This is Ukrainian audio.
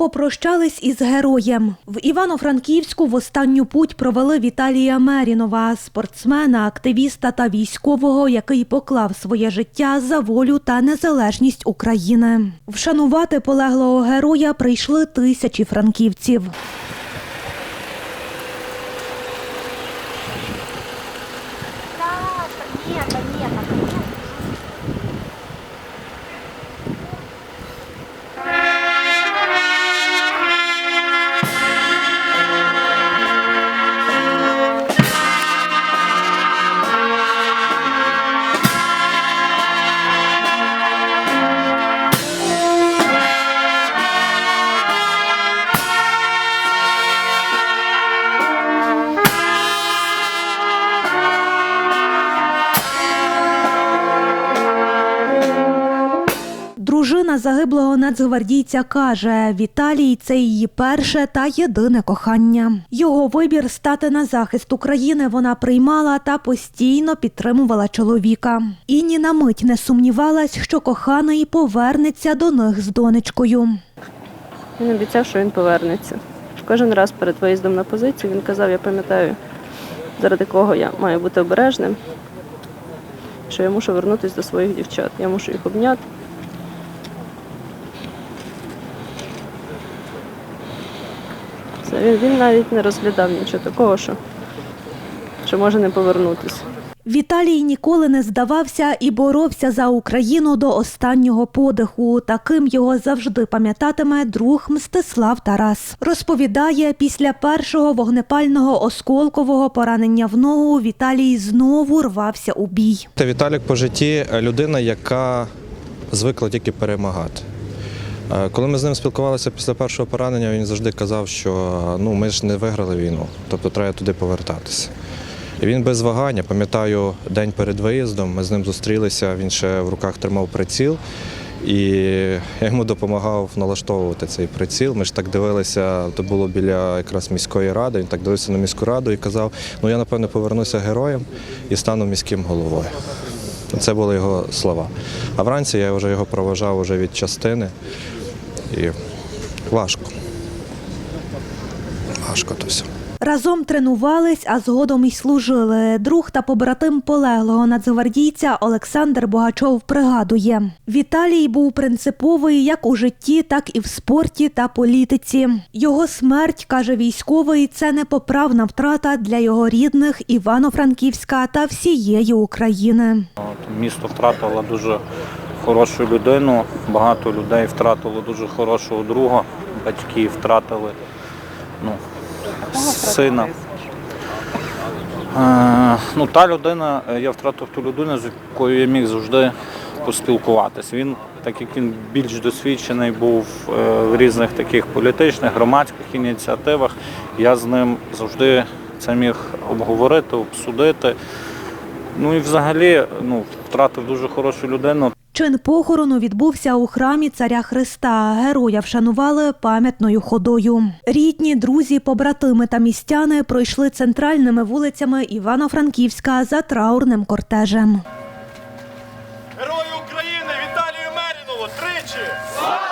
Попрощались із героєм. В Івано-Франківську в останню путь провели Віталія Мерінова, спортсмена, активіста та військового, який поклав своє життя за волю та незалежність України. Вшанувати полеглого героя прийшли тисячі франківців. Дружина загиблого нацгвардійця каже, Віталій це її перше та єдине кохання. Його вибір стати на захист України вона приймала та постійно підтримувала чоловіка. І ні на мить не сумнівалась, що коханий повернеться до них з донечкою. Він обіцяв, що він повернеться. Кожен раз перед виїздом на позицію він казав, я пам'ятаю, заради кого я маю бути обережним, що я мушу вернутися до своїх дівчат. Я мушу їх обняти. Він, він навіть не розглядав нічого такого, що, що може не повернутися. Віталій ніколи не здавався і боровся за Україну до останнього подиху. Таким його завжди пам'ятатиме друг Мстислав Тарас. Розповідає, після першого вогнепального осколкового поранення в ногу Віталій знову рвався у бій. Та Віталік по житті людина, яка звикла тільки перемагати. Е, Коли ми з ним спілкувалися після першого поранення, він завжди казав, що ну, ми ж не виграли війну, тобто треба туди повертатися. І він без вагання, пам'ятаю, день перед виїздом, ми з ним зустрілися, він ще в руках тримав приціл, і я йому допомагав налаштовувати цей приціл. Ми ж так дивилися, то було біля якраз міської ради, він так дивився на міську раду і казав, ну я напевно повернуся героєм і стану міським головою. Це були його слова. А вранці я вже його проважав уже від частини. І важко. Важко то все. Разом тренувались, а згодом й служили. Друг та побратим полеглого нацгвардійця Олександр Богачов пригадує: Віталій був принциповий як у житті, так і в спорті та політиці. Його смерть, каже військовий, це непоправна втрата для його рідних Івано-Франківська та всієї України. От, Місто втратило дуже хорошу людину, багато людей втратило дуже хорошого друга, батьки втратили ну, сина. Е, ну, та людина, е, я втратив ту людину, з якою я міг завжди поспілкуватися. Він, так як він більш досвідчений був е, в різних таких політичних, громадських ініціативах, я з ним завжди це міг обговорити, обсудити. Ну і взагалі ну, втратив дуже хорошу людину. Чин похорону відбувся у храмі царя Христа. Героя вшанували пам'ятною ходою. Рідні, друзі, побратими та містяни пройшли центральними вулицями Івано-Франківська за траурним кортежем. Герою України Віталію Мерінову тричі!